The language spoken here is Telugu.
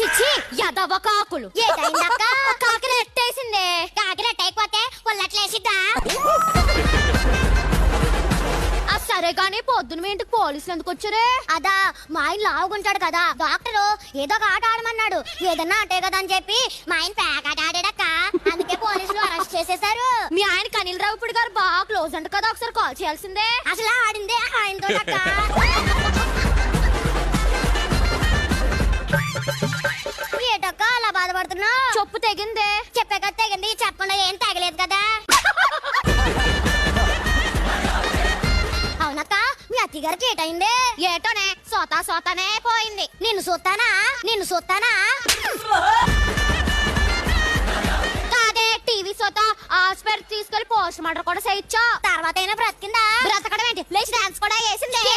చిచ్చి యదవ కాకులు. ఏటైందక్క? కాకి నెట్టేసిందే కాకి నెట్టయిపోతే ఉల్లట్లేసిద్దా? ఆ సరే కానీ పొద్దున మీ ఇంటికి పోలీసులు ఎందుకు వచ్చారే? అదా మా ఆయన లావుగుంటాడు కదా. డాక్టరు ఏదో ఒక ఆట ఆడమన్నాడు. ఏదన్నా అంటే కదా అని చెప్పి మా ఆయన పేకాట ఆడాడక్క. అందుకే పోలీసులు అరెస్ట్ చేసేశారు. మీ ఆయన కనీల్ రావుపుడి గారు బాగా క్లోజ్ అంట కదా ఒకసారి కాల్ చేయాల్సిందే. అసలు ఆడిందే ఆయనతో అలా బాధపడుతున్నావు చెప్పు తెగిందే. చెప్పాక తెగింది చెప్పకుండా ఏం తగలేదు కదా. అవునక్క మీ అత్తగారికి ఏటైంది ఏటోనే సోతా సోతానే పోయింది. నిన్ను చూస్తానా నిన్ను చూస్తానా కాదే టీవీ సోతా హాస్పిటల్ తీసుకెళ్ళి పోస్ట్ మార్టం కూడా చేయించా. తర్వాత అయినా బ్రతికిందా? బ్రతకడం ఏంటి? లేచి డాన్స్ కూడా వేసిందే. ఏ